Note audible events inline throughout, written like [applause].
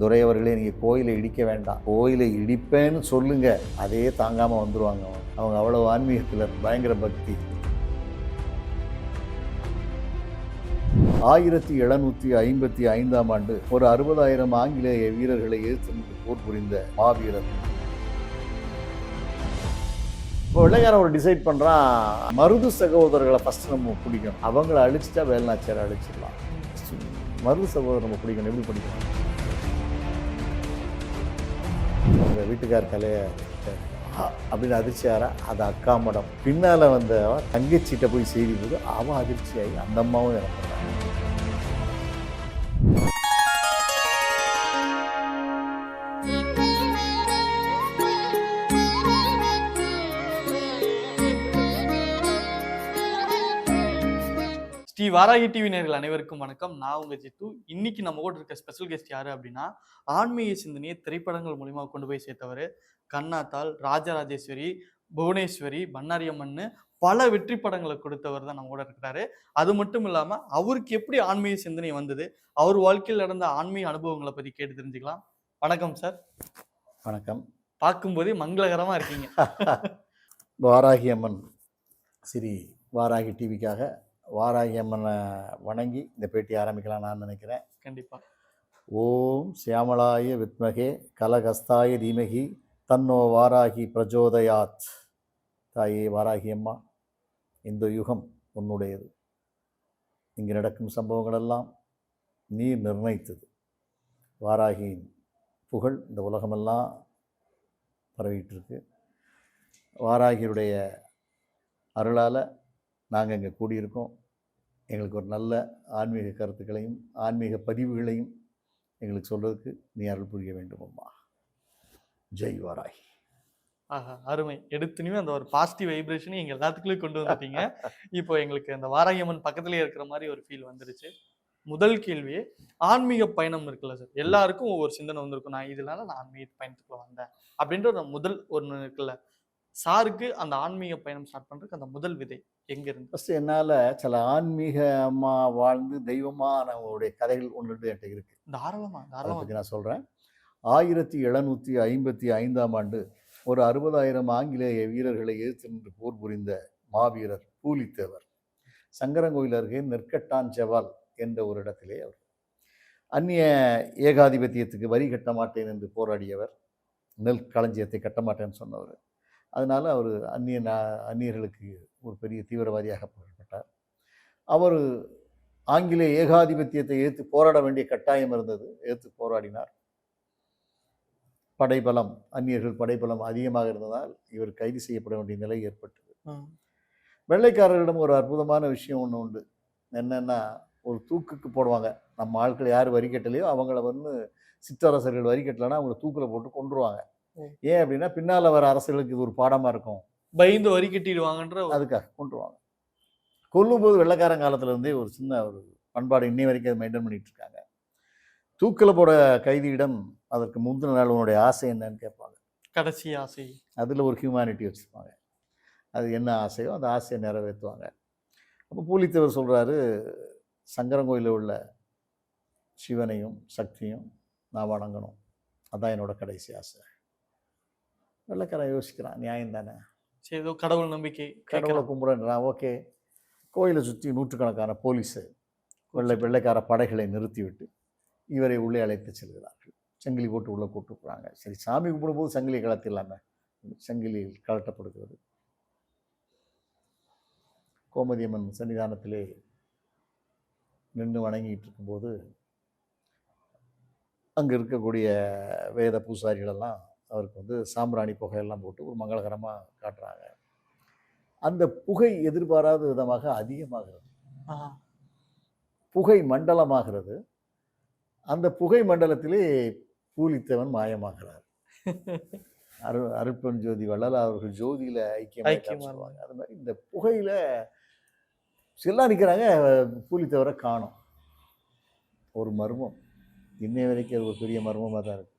துரை அவர்களே நீங்கள் கோயிலை இடிக்க வேண்டாம். கோயிலை இடிப்பேன்னு சொல்லுங்க. அதையே தாங்காமல் வந்துடுவாங்க அவங்க. அவங்க அவ்வளோ ஆன்மீகத்தில் பயங்கர பக்தி. ஆயிரத்தி எழுநூற்றி ஐம்பத்தி ஐந்தாம் ஆண்டு ஒரு அறுபதாயிரம் ஆங்கிலேய வீரர்களை எதிர்த்து போர் புரிந்த மாவீரர். இப்போ வெள்ளைக்காரன் ஒரு டிசைட் பண்ணுறான் மருது சகோதரர்களை ஃபஸ்ட்டு நம்ம பிடிக்கணும். அவங்கள அழிச்சிட்டா வேலுநாச்சியாரை அழிச்சிடலாம். மருது சகோதரர் நம்ம பிடிக்கணும். எப்படி பிடிக்கணும்? வீட்டுக்கார் தலையை அப்படின்னு அதிர்ச்சியாரா? அது அக்கா மடம். பின்னால் வந்த தங்கச்சிட்ட போய் செய்தி போது அவன் அதிர்ச்சியாகி அந்த அம்மாவும் இறந்துட்டான். ஸ்ரீ வாராகி டிவி நேர்கள் அனைவருக்கும் வணக்கம். நான் உங்க ஜித்து. இன்னைக்கு நம்ம கூட இருக்க ஸ்பெஷல் கெஸ்ட் யாரு அப்படின்னா ஆன்மீக சிந்தனையை திரைப்படங்கள் மூலியமா கொண்டு போய் சேர்த்தவர் கண்ணாத்தாள் ராஜராஜேஸ்வரி புவனேஸ்வரி பன்னாரியம்மன்னு பல வெற்றி படங்களை கொடுத்தவர் தான் நம்ம கூட இருக்கிறாரு. அது மட்டும் இல்லாம அவருக்கு எப்படி ஆன்மீக சிந்தனை வந்தது? அவர் வாழ்க்கையில் நடந்த ஆன்மீக அனுபவங்களை பத்தி கேட்டு தெரிஞ்சுக்கலாம். வணக்கம் சார் வணக்கம். பார்க்கும்போதே மங்களகரமா இருக்கீங்க. [laughs] வாராகி அம்மன் ஸ்ரீ வாராகி டிவிக்காக வாராகி அம்மனை வணங்கி இந்த பேட்டி ஆரம்பிக்கலாம் நான் நினைக்கிறேன். கண்டிப்பா. ஓம் சியாமளாய வித்மகே கலகஸ்தாய தீமகி தன்னோ வாராகி பிரஜோதயாத். தாயே வாராகி அம்மா இந்த யுகம் உன்னுடையது. இங்கு நடக்கும் சம்பவங்களெல்லாம் நீ நிர்ணயித்தது. வாராகியின் புகழ் இந்த உலகமெல்லாம் பரவிட்டு இருக்கு. வாராகியுடைய அருளால் நாங்கள் இங்கே கூடியிருக்கோம். எங்களுக்கு ஒரு நல்ல ஆன்மீக கருத்துக்களையும் ஆன்மீக பதிவுகளையும் எங்களுக்கு சொல்கிறதுக்கு நீ அருள் புரிய வேண்டும் அம்மா. ஜெய் வாராகி. ஆஹா அருமை. எடுத்துனுமே அந்த ஒரு பாசிட்டிவ் வைப்ரேஷனையும் எங்கள் எல்லாத்துக்குள்ளயும் கொண்டு வந்துட்டீங்க. இப்போ எங்களுக்கு அந்த வாராகியம்மன் பக்கத்துலேயே இருக்கிற மாதிரி ஒரு ஃபீல் வந்துருச்சு. முதல் கேள்வியே ஆன்மீக பயணம் இருக்குல்ல சார் எல்லாருக்கும் ஒவ்வொரு சிந்தனை வந்திருக்கும். நான் இதனால நான் ஆன்மீக பயணத்துக்குள்ள வந்தேன். அப்படின்ற ஒரு முதல் ஒன்று இருக்குல்ல. சாருக்கு அந்த ஆன்மீக பயணம் ஸ்டார்ட் பண்ணுறதுக்கு அந்த முதல் விதை. எங்க இருந்து ஃபஸ்ட்டு என்னால் சில ஆன்மீகமாக வாழ்ந்து தெய்வமானவங்களுடைய கதைகள் ஒன்று என்கிட்ட இருக்குது தாராளமா அதை தாராளமா பற்றி நான் சொல்கிறேன் ஆயிரத்தி எழுநூற்றி ஐம்பத்தி ஐந்தாம் ஆண்டு ஒரு அறுபதாயிரம் ஆங்கிலேய வீரர்களை எதிர்த்து நின்று போர் புரிந்த மாவீரர் பூலித்தேவர். சங்கரங்கோயில் அருகே நெற்கட்டான் செவால் என்ற ஒரு இடத்திலே அவர். அந்நிய ஏகாதிபத்தியத்துக்கு வரி கட்ட மாட்டேன் என்று போராடியவர். நெல் களஞ்சியத்தை கட்ட மாட்டேன்னு சொன்னவர். அதனால் அவர் அந்நிய நா- அந்நியர்களுக்கு ஒரு பெரிய தீவிரவாதியாக புகழப்பட்டார் அவர் ஆங்கிலேய ஏகாதிபத்தியத்தை எதிர்த்து போராட வேண்டிய கட்டாயம் இருந்தது. எதிர்த்து போராடினார். படைபலம் அந்நியர்கள் படைபலம் அதிகமாக இருந்ததால் இவர் கைது செய்யப்பட வேண்டிய நிலை ஏற்பட்டது. வெள்ளைக்காரர்களிடம் ஒரு அற்புதமான விஷயம் ஒன்று உண்டு. என்னன்னா ஒரு தூக்குக்கு போடுவாங்க. நம்ம ஆட்கள் யார் வரி கட்டலையோ அவங்கள வந்து சிற்றரசர்கள் வரி கட்டலைன்னா அவங்கள தூக்கில் போட்டு கொண்டுருவாங்க. ஏன் அப்படின்னா பின்னால் வர அரசர்களுக்கு இது ஒரு பாடமாக இருக்கும். பயந்து வரி கட்டிடுவாங்கன்ற அதுக்காக கொண்டுருவாங்க கொல்லும்போது வெள்ளைக்காரன் காலத்துல இருந்தே ஒரு சின்ன ஒரு பண்பாடு இன்னை வரைக்கும் அதை மெயின்டைன் பண்ணிட்டு இருக்காங்க. தூக்கில் போட கைதியிடம் அதற்கு முந்தின நாள் உன்னுடைய ஆசை என்னன்னு கேட்பாங்க. கடைசி ஆசை. அதில் ஒரு ஹியூமனிட்டி வச்சுருப்பாங்க. அது என்ன ஆசையோ அந்த ஆசையை நிறைவேற்றுவாங்க. அப்போ பூலித்தேவர் சொல்கிறாரு சங்கரங்கோயிலில் உள்ள சிவனையும் சக்தியும் நான் வணங்கணும். அதான் என்னோட கடைசி ஆசை. வெள்ளைக்காரன் யோசிக்கிறான் நியாயம் தானே? சரி ஏதோ கடவுள் நம்பிக்கை கடவுளை. கும்பிட்றான் ஓகே. கோயிலை சுற்றி நூற்றுக்கணக்கான போலீஸு வெள்ளை வெள்ளைக்கார படைகளை நிறுத்திவிட்டு இவரை உள்ளே அழைத்து செல்கிறார்கள். சங்கிலி போட்டு உள்ளே கூட்டு போகிறாங்க சரி சாமி கும்பிடும்போது சங்கிலி கலத்திடலாமே சங்கிலி கலட்டப்படுகிறது கோமதி அம்மன் சன்னிதானத்திலே நின்று வணங்கிட்டு இருக்கும்போது அங்கே இருக்கக்கூடிய வேத பூசாரிகளெல்லாம் அவருக்கு வந்து சாம்பிராணி புகையெல்லாம் போட்டு ஒரு மங்களகரமாக காட்டுறாங்க. அந்த புகை எதிர்பாராத விதமாக அதிகமாகிறது. புகை மண்டலமாகிறது. அந்த புகை மண்டலத்திலே பூலித்தவன் மாயமாகிறார். [laughs] அரு அருட்பெண் ஜோதி வள்ளல் அவர்கள் ஜோதியில ஐக்கியம் ஐக்கியமா சொல்லுவாங்க. அது மாதிரி இந்த புகையில எல்லாம் நிற்கிறாங்க பூலித்தவரை காணும். ஒரு மர்மம். இன்னை வரைக்கும் அது ஒரு பெரிய மர்மமாக தான் இருக்கு.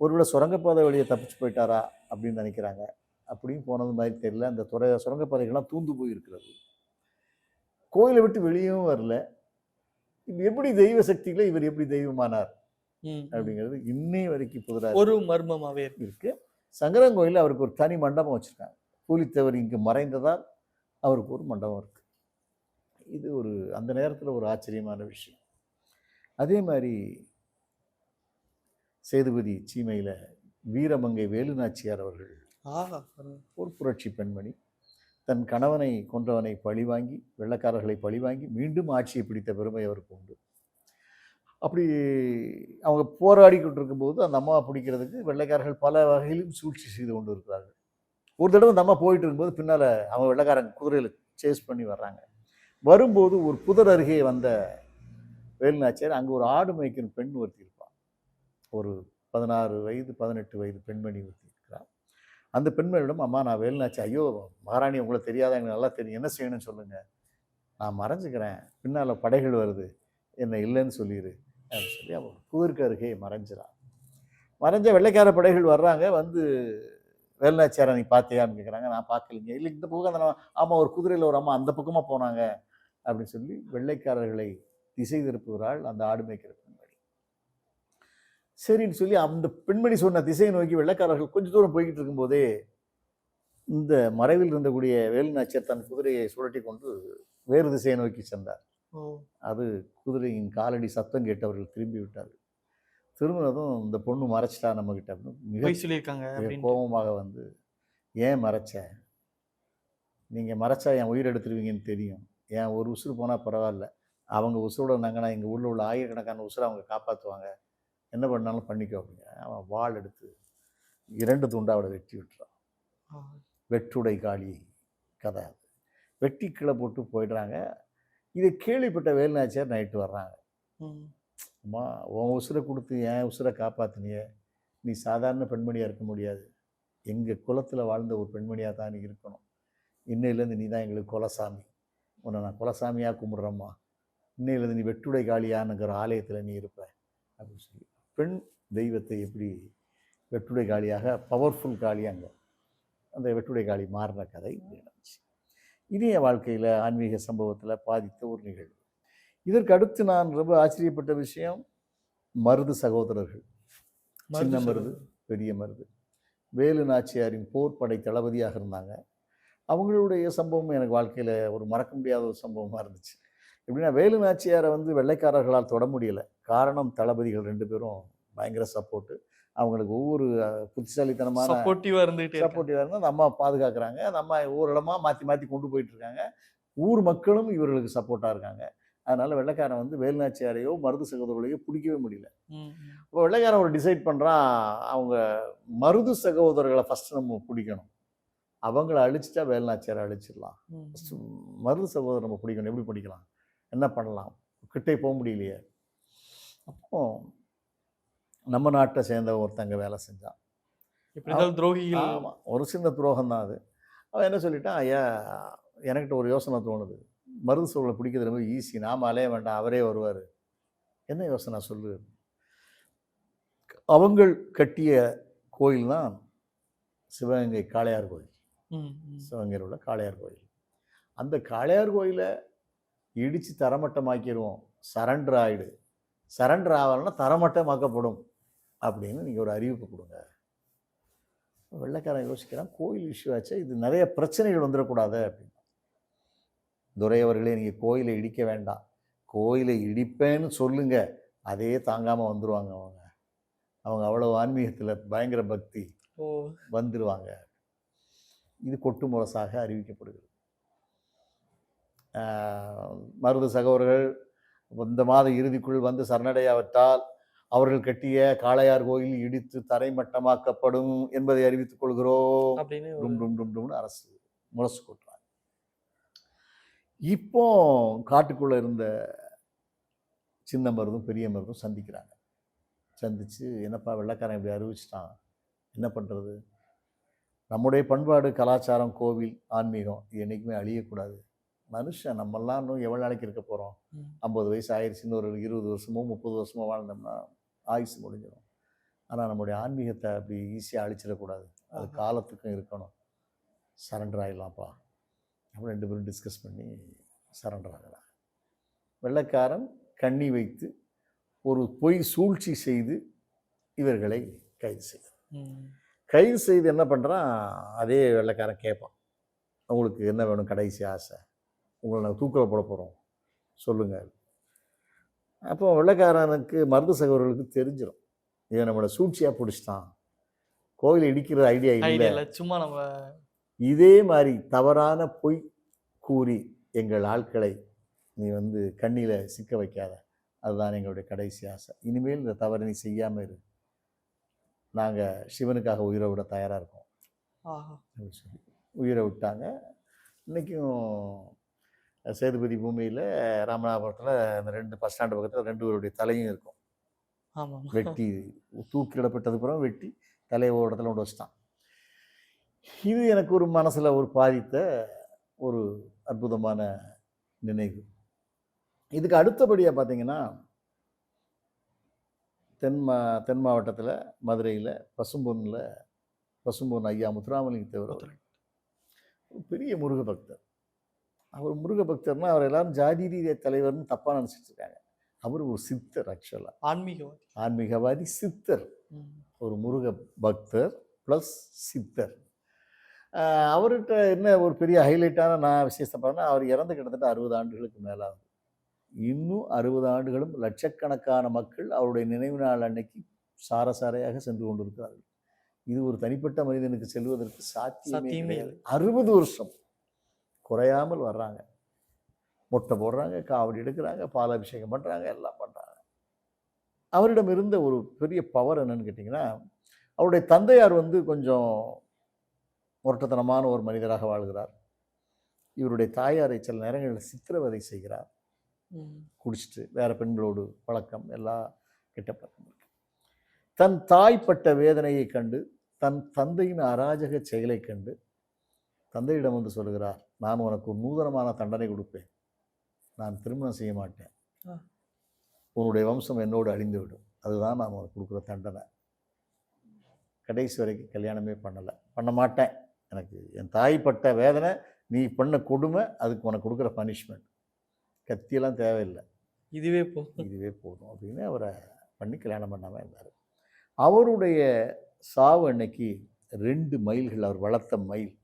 ஒருவேளை சுரங்கப்பாதை வழியை தப்பிச்சு போயிட்டாரா அப்படின்னு நினைக்கிறாங்க. அப்படியும் போனது மாதிரி தெரியல. அந்த துறை சுரங்கப்பாதைகள்லாம் தூந்து போயிருக்கிறது. கோயிலை விட்டு வெளியவும் வரல. இது எப்படி தெய்வ சக்தியில இவர் எப்படி தெய்வமானார். அப்படிங்கிறது இன்னை வரைக்கும் புதிராக ஒரு மர்மமாவே இருக்கு. இருக்கு. சங்கரங்கோயிலில் அவருக்கு ஒரு தனி மண்டபம் வச்சுருக்காங்க. பூலித்தேவர் இங்கு மறைந்ததால் அவருக்கு ஒரு மண்டபம் இருக்கு. இது ஒரு அந்த நேரத்தில் ஒரு ஆச்சரியமான விஷயம். அதே மாதிரி சேதுபதி சீமையில் வீரமங்கை வேலுநாச்சியார் அவர்கள். ஒரு புரட்சி பெண்மணி. தன் கணவனை கொன்றவனை பழிவாங்கி வெள்ளைக்காரர்களை பழிவாங்கி மீண்டும் ஆட்சியை பிடித்த பெருமை அவருக்கு உண்டு. அப்படி அவங்க போராடிக்கிட்டு இருக்கும்போது அந்த அம்மாவை பிடிக்கிறதுக்கு வெள்ளைக்காரர்கள் பல வகையிலும் சூழ்ச்சி செய்து கொண்டு இருக்கிறார்கள். ஒரு தடவை அந்த அம்மா போயிட்டு இருக்கும்போது பின்னால் அவங்க வெள்ளைக்காரங்க குதிரையில் சேஸ் பண்ணி வர்றாங்க. வரும்போது ஒரு புதர் அருகே வந்த வேலுநாச்சியார் அங்கே ஒரு ஆடு மேய்க்கிற பெண் ஒருத்தி ஒரு பதினாறு வயது பதினெட்டு வயது பெண்மணி ஒருத்தி இருக்கிறாள் அந்த பெண்மணியிடம் அம்மா நான் வேலுநாச்சி ஐயோ மகாராணி உங்களை தெரியாத? எனக்கு நல்லா தெரியும். என்ன செய்யணும்னு சொல்லுங்கள் நான் மறைஞ்சிக்கிறேன். பின்னால் படைகள் வருது. என்ன இல்லைன்னு சொல்லிடு அப்படின்னு சொல்லி அவன் குதிர்க்கு அருகே மறைஞ்சிறான் மறைஞ்ச வெள்ளைக்கார படைகள் வர்றாங்க. வந்து வேலுநாச்சியாரை நீ பார்த்தியான்னு கேட்குறாங்க நான் பார்க்கலைங்க. இல்லை இந்த பக்கம் அந்த ஆமாம் ஒரு குதிரையில் ஒரு அம்மா அந்த பக்கமாக போனாங்க. அப்படின்னு சொல்லி வெள்ளைக்காரர்களை திசை திருப்புகிறாள் அந்த ஆடு மேய்க்கிற பெண்மணி. சரின்னு சொல்லி அந்த பெண்மணி சொன்ன திசையை நோக்கி வெள்ளைக்காரர்கள் கொஞ்ச தூரம் போய்கிட்டு இருக்கும்போதே இந்த மறைவில் இருந்தக்கூடிய வேலுநாச்சியார் தன் குதிரையை சுழட்டி கொண்டு வேறு திசையை நோக்கி சென்றார். அது குதிரையின் காலடி சத்தம் கேட்டவர்கள் திரும்பி விட்டார்கள். திரும்பினதும் இந்த பொண்ணு மறைச்சிட்டா நம்மக்கிட்ட அப்படின்னு மிக சொல்லியிருக்காங்க கோபமாக வந்து ஏன் மறைச்ச? நீங்கள் மறைச்சா என் உயிர் எடுத்துருவீங்கன்னு தெரியும். என் ஒரு உசுறு போனால் பரவாயில்ல. அவங்க உசுரோட இருந்தாங்கன்னா எங்கள் ஊரில் உள்ள ஆயிரக்கணக்கான உசுரை அவங்க காப்பாற்றுவாங்க என்ன பண்ணாலும் பண்ணிக்கோ அப்படிங்க. அவன் வாள் எடுத்து இரண்டு துண்டா அவளை வெட்டி விட்டுறான். வெற்றுடை காளி கதை அது. வெட்டி கீழே போட்டு போயிடுறாங்க. இதை கேள்விப்பட்ட வேலுநாச்சியார் நைட்டு வர்றாங்க. அம்மா உன் உசுரை கொடுத்து என் உசுரை காப்பாற்றினியே நீ சாதாரண பெண்மணியாக இருக்க முடியாது. எங்கள் குலத்தில் வாழ்ந்த ஒரு பெண்மணியாக தான் நீ இருக்கணும். இன்னையிலேருந்து நீ தான் எங்களுக்கு குலசாமி. உன்னை நான் குலசாமியாக கும்பிட்றேம்மா. இன்னையிலேருந்து நீ வெட்டுடை காளியானுங்கிற ஆலயத்தில் நீ இருப்ப. அப்படின்னு சொல்லி பெண் தெய்வத்தை எப்படி வெட்டுடை காளியாக பவர்ஃபுல் காளியாங்க அந்த வெட்டுடை காளி மாறின கதை நடந்துச்சு. என் வாழ்க்கையில் ஆன்மீக சம்பவத்தில் பாதித்த ஒரு நிகழ்வு. இதற்கு அடுத்து நான் ரொம்ப ஆச்சரியப்பட்ட விஷயம் மருது சகோதரர்கள். சின்ன மருது பெரிய மருது. வேலு நாச்சியாரின் போர்ப்படை தளபதியாக இருந்தாங்க. அவங்களுடைய சம்பவம் எனக்கு வாழ்க்கையில் ஒரு மறக்க முடியாத ஒரு சம்பவமாக இருந்துச்சு. எப்படின்னா வேலு நாச்சியாரை வந்து வெள்ளைக்காரர்களால் தொட முடியலை. காரணம் தளபதிகள் ரெண்டு பேரும் பயங்கர சப்போர்ட்டு அவங்களுக்கு ஒவ்வொரு புத்திசாலித்தனமான சப்போர்ட்டிவா இருந்துகிட்டே. சப்போர்ட்டிவாக இருந்தால் அந்த அம்மா பாதுகாக்கிறாங்க. அந்த அம்மா இடமா மாற்றி மாற்றி கொண்டு போயிட்டு இருக்காங்க. ஊர் மக்களும் இவர்களுக்கு சப்போர்ட்டாக இருக்காங்க. அதனால வெள்ளைக்காரன் வந்து வேலுநாச்சியாரையோ மருது சகோதரர்களையோ பிடிக்கவே முடியல. இப்போ வெள்ளைக்காரன் ஒரு டிசைட் பண்ணுறான் அவங்க மருது சகோதரர்களை ஃபஸ்ட்டு நம்ம பிடிக்கணும். அவங்கள அழிச்சிட்டா வேலுநாச்சியாரை அழிச்சிடலாம். மருது சகோதரர் நம்ம பிடிக்கணும். எப்படி பிடிக்கலாம்? என்ன பண்ணலாம்? கிட்டே போக முடியலையே. அப்போ நம்ம நாட்டை சேர்ந்த ஒருத்தங்க வேலை செஞ்சான். துரோகிகள் ஒரு சின்ன துரோகம் தான் அது. அவன் என்ன சொல்லிட்டான் ஐயா எனக்கிட்ட ஒரு யோசனை தோணுது. மருது சோழனை பிடிக்கிறது ரொம்ப ஈஸி நாம அலைய வேண்டாம் அவரே வருவார். என்ன யோசனை சொல்லு அவங்கள் கட்டிய கோயில் தான் சிவகங்கை காளையார் கோயில். சிவகங்கையில் உள்ள காளையார் கோயில். அந்த காளையார் கோயிலை இடித்து தரமட்டமாக்கிடுவோம். சரண்டர் ஆயிடு. சரண்டர் ஆகலைன்னா தரமட்டமாக்கப்படும் அப்படின்னு நீங்கள் ஒரு அறிவிப்பு கொடுங்க. வெள்ளைக்காரன் யோசிக்கிறான் கோயில் இஷ்யூ ஆச்சு இது நிறைய பிரச்சனைகள் வந்துடக்கூடாது அப்படின்னு. துரை அவர்களே நீங்கள் கோயிலை இடிக்க வேண்டாம். கோயிலை இடிப்பேன்னு சொல்லுங்க அதே தாங்காமல் வந்துடுவாங்க அவங்க. அவங்க அவ்வளோ ஆன்மீகத்தில் பயங்கர பக்தி வந்துடுவாங்க இது கொட்டு முரசாக அறிவிக்கப்படுகிறது மருது சகோதரர்கள் இந்த மாத இறுதிக்குள் வந்து சரணடையாவிட்டால் அவர்கள் கட்டிய காளையார் கோயில் இடித்து தரைமட்டமாக்கப்படும் என்பதை அறிவித்துக் கொள்கிறோம். அப்படின்னு ஒரு- டும் டும் டும் டும்னு அரசு முரசு கொட்டுறாங்க. இப்போ காட்டுக்குள்ள இருந்த சின்ன மருதும் பெரிய மருதும் சந்திக்கிறாங்க. சந்திச்சு என்னப்பா வெள்ளைக்காரன் இப்படி அறிவிச்சிட்டான் என்ன பண்ணுறது நம்முடைய பண்பாடு கலாச்சாரம் கோவில் ஆன்மீகம் இது என்றைக்குமே அழியக்கூடாது. மனுஷன் நம்மெல்லாம் இன்னும் எவ்வளோ நாளைக்கு இருக்க போகிறோம். ஐம்பது வயசு ஆயிடுச்சுன்னு ஒரு இருபது வருஷமோ முப்பது வருஷமோ வாழ்ந்தோம்னா ஆயுசு முடிஞ்சிடும். ஆனால் நம்முடைய ஆன்மீகத்தை அப்படி ஈஸியாக அழிச்சிடக்கூடாது. அது. காலத்துக்கும் இருக்கணும். சரண்டர் ஆகிடலாம்ப்பா அப்படி ரெண்டு பேரும் டிஸ்கஸ் பண்ணி சரண்டர் ஆகலாம். வெள்ளைக்காரன் கண்ணி வைத்து ஒரு பொய் சூழ்ச்சி செய்து இவர்களை கைது செய்தார். கைது செய்து என்ன பண்ணுறான் அதே வெள்ளைக்காரன் கேட்பான். உங்களுக்கு என்ன வேணும்? கடைசி ஆசை. உங்களை நாங்கள் தூக்கில் போட போகிறோம் சொல்லுங்கள் அப்போ வெள்ளைக்காரனுக்கு மருது சகோதரர்களுக்கு தெரிஞ்சிடும் இவன் நம்மளை சூழ்ச்சியாக பிடிச்சிட்டான். கோயில் இடிக்கிற ஐடியா இல்லை. சும்மா நம்ம இதே மாதிரி தவறான பொய் கூறி எங்கள் ஆட்களை நீ வந்து கண்ணியில் சிக்க வைக்காத. அதுதான் எங்களுடைய கடைசி ஆசை. இனிமேல் இந்த தவறை நீ செய்யாமல் இரு. நாங்கள் சிவனுக்காக உயிரை விட தயாராக இருக்கோம். சொல்லி. உயிரை விட்டாங்க. இன்றைக்கும் சேதுபதி பூமியில் ராமநாதபுரத்தில் அந்த ரெண்டு பஸ் ஸ்டாண்டு பக்கத்தில் ரெண்டு பேருடைய தலையும் இருக்கும். ஆமா ஆமா. வெட்டி தூக்கிடப்பட்டது பிறகு வெட்டி தலையை ஒரு இடத்துல கொண்டு வச்சிட்டான். இது எனக்கு ஒரு மனசில் ஒரு பாதித்த ஒரு அற்புதமான நினைவு. இதுக்கு அடுத்தபடியாக பார்த்தீங்கன்னா தென் மா தென் மாவட்டத்தில் மதுரையில் பசும்பொன்னில் பசும்பொன் ஐயா முத்துராமலிங்க தேவர் பெரிய முருக பக்தர் அவர் முருக பக்தர்னா அவர் எல்லாரும் ஜாதி ரீதிய தலைவர்னு தப்பாக நினச்சிட்டு இருக்காங்க அவர் ஒரு சித்தர் ஆக்சுவலாக ஆன்மீகவாதி. ஆன்மீகவாதி சித்தர். ஒரு முருக பக்தர் ப்ளஸ் சித்தர் அவர்கிட்ட என்ன ஒரு பெரிய ஹைலைட்டான நான் விசேஷத்தை பார்த்தா அவர் இறந்து கிட்டத்தட்ட அறுபது ஆண்டுகளுக்கு மேலாகும் இன்னும் அறுபது ஆண்டுகளும் லட்சக்கணக்கான மக்கள் அவருடைய நினைவு நாள் அன்னைக்கு சாரசாரையாக சென்று கொண்டிருக்கிறார்கள். இது ஒரு தனிப்பட்ட மனிதனுக்கு செல்வதற்கு சாத்தியமே அறுபது வருஷம். குறையாமல் வர்றாங்க. மொட்டை போடுறாங்க காவடி எடுக்கிறாங்க பாலாபிஷேகம் பண்ணுறாங்க எல்லாம் பண்ணுறாங்க அவரிடம் இருந்த ஒரு பெரிய பவர் என்னன்னு கேட்டிங்கன்னா அவருடைய தந்தையார் வந்து கொஞ்சம் முரட்டத்தனமான ஒரு மனிதராக வாழ்கிறார். இவருடைய தாயாரை சில நேரங்களில் சித்திரவதை செய்கிறார். குடிச்சிட்டு வேற பெண்களோடு பழக்கம் எல்லா கெட்ட பழக்கம் இருக்கு. தன் தாய் பட்ட வேதனையை கண்டு தன் தந்தையின் அராஜக செயலை கண்டு தந்தையிடம் வந்து சொல்லுகிறார் நான் உனக்கு நூதனமான தண்டனை கொடுப்பேன். நான் திருமணம் செய்ய மாட்டேன். உன்னுடைய வம்சம் என்னோடு அழிந்துவிடும். அதுதான் நான் உனக்கு கொடுக்குற தண்டனை. கடைசி வரைக்கும் கல்யாணமே பண்ணலை. பண்ண மாட்டேன். எனக்கு என் தாய் பட்ட வேதனை நீ பண்ண கொடுமை அதுக்கு உனக்கு கொடுக்குற பனிஷ்மெண்ட். கத்தியெல்லாம் தேவையில்லை. இதுவே போதும். இதுவே போதும். அப்படின்னு அவரை பண்ணி கல்யாணம் பண்ணாமல் இருந்தார். அவருடைய சாவு அன்னைக்கு ரெண்டு மைல்கள் அவர் வளர்த்த மைல்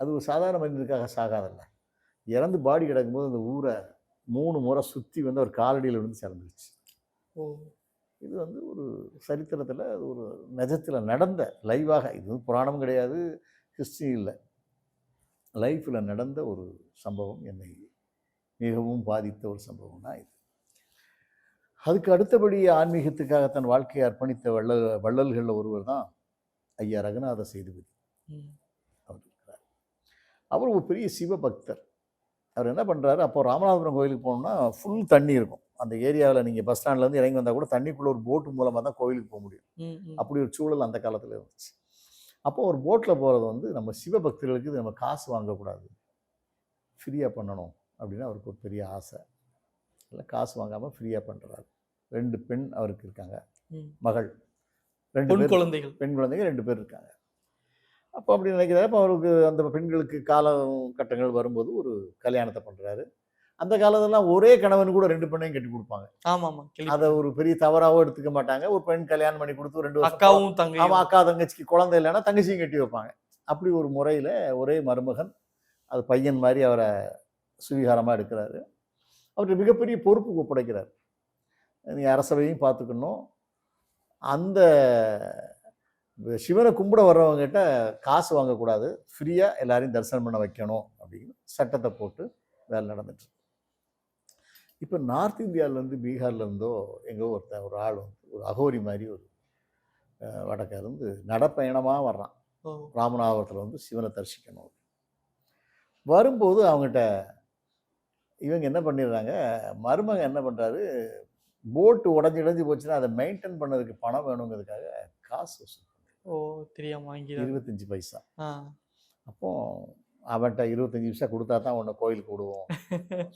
அது ஒரு சாதாரண மனிதனுக்காக சாகாதல்ல. இறந்து பாடி கிடக்கும்போது அந்த ஊரை மூணு முறை சுற்றி வந்து அவர் காலடியில் விழுந்து சிறந்துருச்சு. ஓ. இது வந்து ஒரு சரித்திரத்தில் அது ஒரு நிஜத்தில் நடந்த லைவாக இது வந்து புராணம் கிடையாது ஹிஸ்ட்ரி இல்லை. லைஃப்பில் நடந்த ஒரு சம்பவம் என்னை மிகவும் பாதித்த ஒரு சம்பவம் தான் இது. அதுக்கு அடுத்தபடி ஆன்மீகத்துக்காக தன் வாழ்க்கையை அர்ப்பணித்த வள்ளல் வள்ளல்களில் ஒருவர் தான் ஐயா ரகுநாத சேதுபதி. அவர் ஒரு பெரிய சிவபக்தர். அவர் என்ன பண்ணுறாரு அப்போ ராமநாதபுரம் கோயிலுக்கு போகணுன்னா ஃபுல் தண்ணி இருக்கும். அந்த ஏரியாவில் நீங்கள் பஸ் ஸ்டாண்ட்லேருந்து இறங்கி வந்தால் கூட தண்ணிக்குள்ளே ஒரு போட்டு மூலமாக தான் கோயிலுக்கு போக முடியும். அப்படி ஒரு சூழல் அந்த காலத்தில் இருந்துச்சு. அப்போ ஒரு போட்டில் போகிறது வந்து நம்ம சிவபக்தர்களுக்கு இது நம்ம காசு வாங்கக்கூடாது. ஃப்ரீயாக பண்ணணும் அப்படின்னு அவருக்கு ஒரு பெரிய ஆசை. இல்லை காசு வாங்காமல் ஃப்ரீயாக பண்ணுறாரு ரெண்டு பெண் அவருக்கு இருக்காங்க. மகள். ரெண்டு குழந்தைகள். பெண் குழந்தைங்க ரெண்டு பேர் இருக்காங்க. அப்போ அப்படி நினைக்கிறாரு. அப்போ அவருக்கு அந்த பெண்களுக்கு காலம் கட்டங்கள் வரும்போது ஒரு கல்யாணத்தை பண்ணுறாரு அந்த காலத்துலலாம் ஒரே கணவன் கூட ரெண்டு பெண்ணையும் கட்டி கொடுப்பாங்க. ஆமா ஆமா கேள்வி- அதை ஒரு பெரிய தவறாவோ எடுத்துக்க மாட்டாங்க. ஒரு பெண் கல்யாணம் பண்ணி கொடுத்து ரெண்டு அக்காவும் அவன் தங்கையும். அக்கா தங்கச்சிக்கு குழந்தை இல்லைன்னா தங்கச்சியும் கட்டி வைப்பாங்க. அப்படி ஒரு முறையில் ஒரே மருமகன் அது பையன் மாதிரி அவரை சுவீகாரமாக எடுக்கிறாரு. அவருக்கு மிகப்பெரிய பொறுப்பு ஒப்படைக்கிறார். நீ அரசவையும் பார்த்துக்கணும். அந்த சிவனை கும்பிட வர்றவங்ககிட்ட காசு வாங்கக்கூடாது ஃப்ரீயாக எல்லாரையும் தரிசனம் பண்ண வைக்கணும் அப்படின்னு சட்டத்தை போட்டு வேலை நடந்துட்டு. இப்போ நார்த் இந்தியாவிலேருந்து பீகார்லேருந்தோ எங்கோ ஒருத்தன் ஒரு ஆள் வந்து ஒரு அகோரி மாதிரி ஒரு அஹ், வடக்க இருந்து நடப்பயணமாக வர்றான் ராமநாதபுரத்தில் வந்து சிவனை தரிசிக்கணும் வரும்போது அவங்ககிட்ட இவங்க என்ன பண்ணிடுறாங்க மருமகன் என்ன பண்ணுறாரு போட்டு உடஞ்சி உடஞ்சி போச்சுன்னா அதை மெயின்டைன் பண்ணதுக்கு பணம் வேணுங்கிறதுக்காக காசு வசூல். ஓ தெரியாம வாங்கிறார் இருபத்தஞ்சி பைசா. அப்போ அவன்கிட்ட இருபத்தஞ்சி பைசா கொடுத்தா தான் உன்னை கோயிலுக்கு விடுவோம்.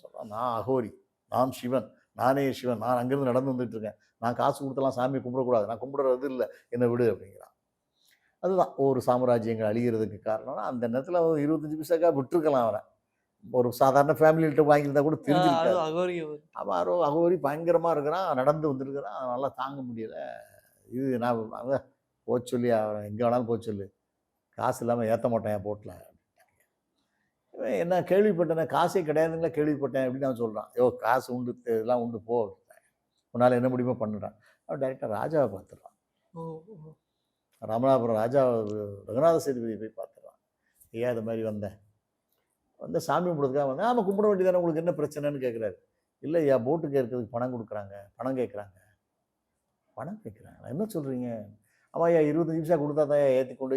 சொல்கிறான் நான் அகோரி நான் சிவன் நானே சிவன் நான் அங்கேருந்து நடந்து வந்துட்டு இருக்கேன் நான் காசு கொடுத்தலாம் சாமி கும்பிடக்கூடாது. நான் கும்பிடுறது இல்லை. என்னை விடு அப்படிங்கிறான். அதுதான் ஒரு சாம்ராஜ்யங்கள் அழிகிறதுக்கு காரணம்னா அந்த நேரத்தில் அவன் இருபத்தஞ்சி பைசாக்கா விட்டுருக்கலாம் அவனை. ஒரு சாதாரண ஃபேமிலிகிட்ட வாங்கியிருந்தா கூட தெரிஞ்சிருக்காது. அகோரி அவன் அகோரி பயங்கரமாக இருக்கிறான் நடந்து வந்திருக்கிறான். நல்லா தாங்க முடியல. இது நான் சொல்லி அவன் எங்கே வேணாலும் போக சொல்லு. காசு இல்லாமல் ஏற்ற மாட்டேன் என் போட்டில். என்ன கேள்விப்பட்டேன் காசே கிடையாதுங்களா கேள்விப்பட்டேன் அப்படின்னு அவன் சொல்கிறான் யோ காசு உண்டு இதெல்லாம் உண்டு போ. உன்னால் என்ன முடியுமோ பண்ணுறான். அவன் டைரெக்டாக ராஜாவை பார்த்துடுறான். ராமநாதபுரம் ராஜா ரகுநாத சேதுபதி போய் பார்த்துறான் ஐயா இது மாதிரி வந்தேன் வந்து சாமி கும்பிட்றதுக்காக வந்தேன். ஆமாம் கும்பிட வேண்டியதானே உங்களுக்கு என்ன பிரச்சனைன்னு கேட்குறாரு. இல்லை ஐயா போட்டுக்கு இருக்கிறதுக்கு பணம் கொடுக்குறாங்க பணம் கேட்குறாங்க. பணம் கேட்குறாங்க என்ன சொல்கிறீங்க ஆமாம் ஐயா இருபத்தஞ்சு நிமிஷம் கொடுத்தா தான் ஏற்றி கொண்டு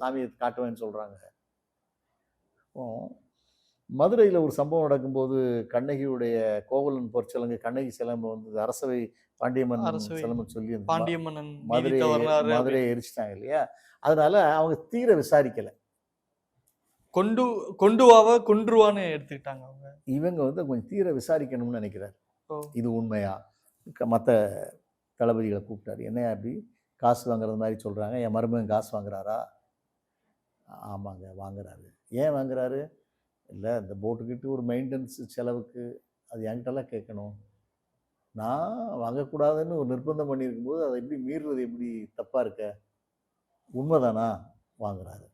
சாமியை காட்டுவேன்னு சொல்கிறாங்க மதுரையில் ஒரு சம்பவம் நடக்கும்போது கண்ணகியுடைய கோவலன் பொற்சலங்கு கண்ணகி சிலம்பு வந்து அரசவை பாண்டியம்மன் அரசவை. சிலம்பு சொல்லி அந்த பாண்டிய மன்னன் மதுரை மதுரையை எரிச்சிட்டாங்க இல்லையா? அதனால அவங்க தீர விசாரிக்கல. கொண்டு கொண்டு வாவ கொன்றுவான்னு எடுத்துக்கிட்டாங்க அவங்க. இவங்க வந்து கொஞ்சம் தீர விசாரிக்கணும்னு நினைக்கிறார். இது உண்மையா? மற்ற தளபதிகளை கூப்பிட்டாரு. என்னையா அப்படி? காசு வாங்குறது மாதிரி சொல்றாங்க. என் மருமகன் காசு வாங்குறாரா? ஆமாங்க வாங்குறாரு. ஏன் வாங்குறாரு? இல்லை இந்த போட்டுக்கிட்டு ஒரு மெயின்டெனன்ஸ் செலவுக்கு அது என்கிட்டலாம் கேட்கணும். நான் வாங்கக்கூடாதுன்னு ஒரு நிர்பந்தம் பண்ணியிருக்கும்போது அதை எப்படி மீறுறது? எப்படி தப்பாக இருக்க? உண்மைதானா? வாங்குறாரு.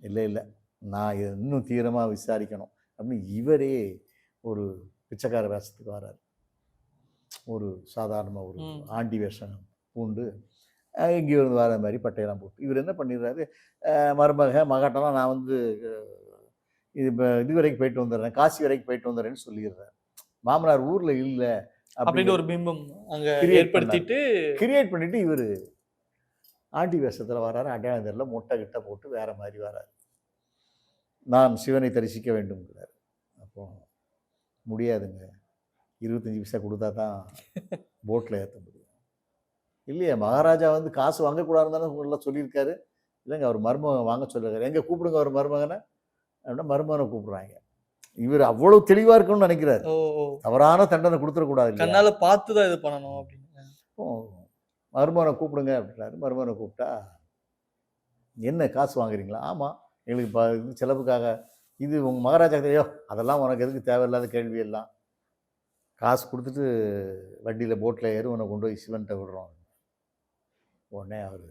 இல்லை இல்லை. நான் இன்னும் தீவிரமாக விசாரிக்கணும். அப்படின்னு இவரே ஒரு பிச்சைக்கார வேஷத்துக்கு வராரு. ஒரு சாதாரணமாக ஒரு. ஆண்டி வேஷம் பூண்டு எங்கேயோ இருந்து வர மாதிரி பட்டையெல்லாம் போட்டு. இவர் என்ன பண்ணிடுறாரு? மருமக மகாட்டெல்லாம் நான் வந்து இது இப்போ இது வரைக்கும் போயிட்டு வந்துடுறேன். காசி வரைக்கும் போயிட்டு வந்துடுறேன்னு சொல்லிடுறேன் மாமனார் ஊரில் இல்லை அப்படின்னு ஒரு பிம்பம் அங்க ஏற்படுத்திட்டு கிரியேட் பண்ணிட்டு இவர் ஆண்டி வேஷத்தில் வராரு அடையாளம் தெரியல. முட்டை கிட்ட போட்டு வேற மாதிரி வராரு நான் சிவனை தரிசிக்க வேண்டும்ங்கிறார். அப்போ முடியாதுங்க. இருபத்தஞ்சி பைசா கொடுத்தா தான் [laughs] போட்டில் ஏற்ற முடியும். இல்லையா மகாராஜா வந்து காசு வாங்கக்கூடாதுன்னு தானே உங்களெல்லாம் சொல்லியிருக்காரு. இல்லைங்க அவர் மருமகன் வாங்க சொல்லிருக்காரு எங்கே கூப்பிடுங்க அவர் மருமகனை? அப்படின்னா மருமகனை கூப்பிடுறாங்க. இவர் அவ்வளவு தெளிவாக இருக்கணும்னு நினைக்கிறாரு. தவறான தண்டனை கொடுத்துடக்கூடாது? கண்ணால பார்த்து தான் இது பண்ணணும் அப்படின்னு. அப்போ மருமகனை கூப்பிடுங்க அப்படின்னாரு மருமகனை கூப்பிட்டா என்ன காசு வாங்குறீங்களா? ஆமாம் எங்களுக்கு ப இது செலவுக்காக. இது உங்கள் மகாராஜா தெரிയോ அதெல்லாம் உனக்கு எதுக்கு தேவையில்லாத கேள்வி எல்லாம் காசு கொடுத்துட்டு வண்டியில் போட்டில் ஏறி உன்னை கொண்டு போய் சிவன்கிட்ட விடுறோம். உடனே அவர்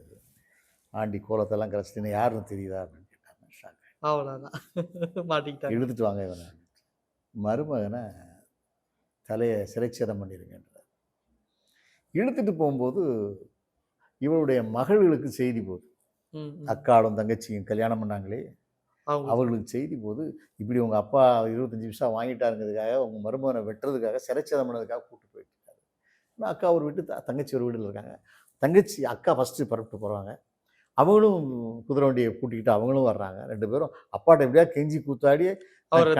ஆண்டி கோலத்தெல்லாம் கரைச்சிட்டு யாருன்னு தெரியுதா? அப்படின்னு கேட்டாங்க. ஷாக் அவ்வளவுதான். மாட்டிக்கிட்டாங்க. எடுத்துட்டு வாங்க இவனை. மருமகனை தலையை சிறைச்சேதம் பண்ணிருங்கன்றார். இழுத்துட்டு போகும்போது இவருடைய மகள்களுக்கு செய்தி போகுது. அக்காளும் தங்கச்சியும் கல்யாணம் பண்ணாங்களே. அவர்களுக்கு செய்தி போகுது. இப்படி உங்கள் அப்பா இருபத்தஞ்சி நிமிஷம் வாங்கிட்டாருங்கிறதுக்காக உங்கள் மருமகனை வெட்டுறதுக்காக சிறைச்சேதம் பண்ணதுக்காக கூப்பிட்டு போயிட்டு இருக்காரு. அக்கா ஒரு வீட்டு தங்கச்சி ஒரு வீட்டில் இருக்காங்க. தங்கச்சி அக்கா ஃபஸ்ட்டு புறப்பட்டு போகிறாங்க அவங்களும் குதிரை வண்டியை கூட்டிக்கிட்டு அவங்களும் வர்றாங்க. ரெண்டு பேரும் அப்பாட்ட எப்படியா கெஞ்சி கூத்தாடி அவரை.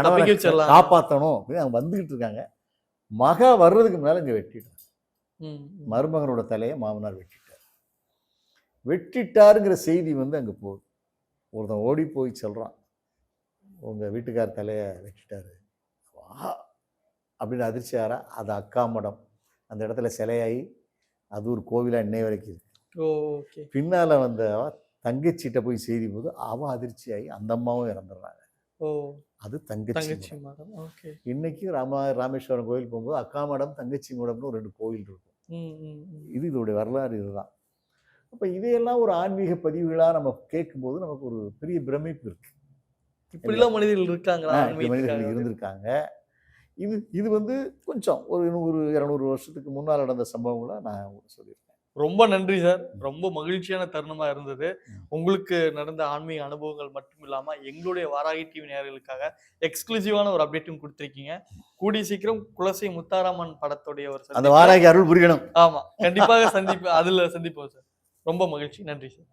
காப்பாற்றணும் அப்படின்னு அவங்க வந்துகிட்டு இருக்காங்க. மக வர்றதுக்கு மேலே இங்கே ம். மருமகனோட தலையை மாமனார் வெட்டிட்டார். வெட்டிட்டாருங்கிற செய்தி வந்து அங்கே போகுது. ஒருத்தன் ஓடி போய் சொல்கிறான் உங்கள் வீட்டுக்கார தலையை வெட்டிட்டாரு. வா அப்படின்னு அதிர்ச்சியாரா அது அக்கா மடம். அந்த இடத்துல சிலையாகி அது ஒரு கோவிலாக இன்னை வரைக்கும் இருக்கு. பின்னால் வந்த அவ தங்கச்சிட்ட போய் செய்தி போது அவன் அதிர்ச்சியாகி அந்த அம்மாவும் இறந்துடுறாங்க. ஓ. அது தங்கச்சி தங்கச்சி மடம். மரம் ஓகே. இன்னைக்கு ராமா ராமேஸ்வரம் கோயில் போகும்போது அக்கா மடம் தங்கச்சி மடம்னு ஒரு ரெண்டு கோயில் இருக்கும். இது இதோடைய வரலாறு இதுதான். அப்போ இதையெல்லாம் ஒரு ஆன்மீக பதிவுகளாக நம்ம கேட்கும்போது நமக்கு ஒரு பெரிய பிரமிப்பு இருக்கு. இப்படிலாம் மனிதர்கள் இப்படி மனிதர்கள்? இருந்திருக்காங்க. இது இது வந்து கொஞ்சம் ஒரு நூறு இரநூறு வருஷத்துக்கு முன்னால் நடந்த சம்பவங்களை நான் உங்களுக்கு சொல்லியிருக்கேன். ரொம்ப நன்றி சார். ரொம்ப மகிழ்ச்சியான தருணமா இருந்தது. உங்களுக்கு நடந்த ஆன்மீக அனுபவங்கள் மட்டும் இல்லாம எங்களுடைய வாராகி டிவி நேயர்களுக்காக எக்ஸ்க்ளூசிவான ஒரு அப்டேட்டும் கொடுத்திருக்கீங்க. கூடிய சீக்கிரம் குலசை முத்தாராமன் படத்துடைய ஒரு அந்த. வாராகி அருள் புரியணும் ஆமா. கண்டிப்பாக சந்திப்பு அதுல சந்திப்போம் சார். ரொம்ப மகிழ்ச்சி. நன்றி சார்.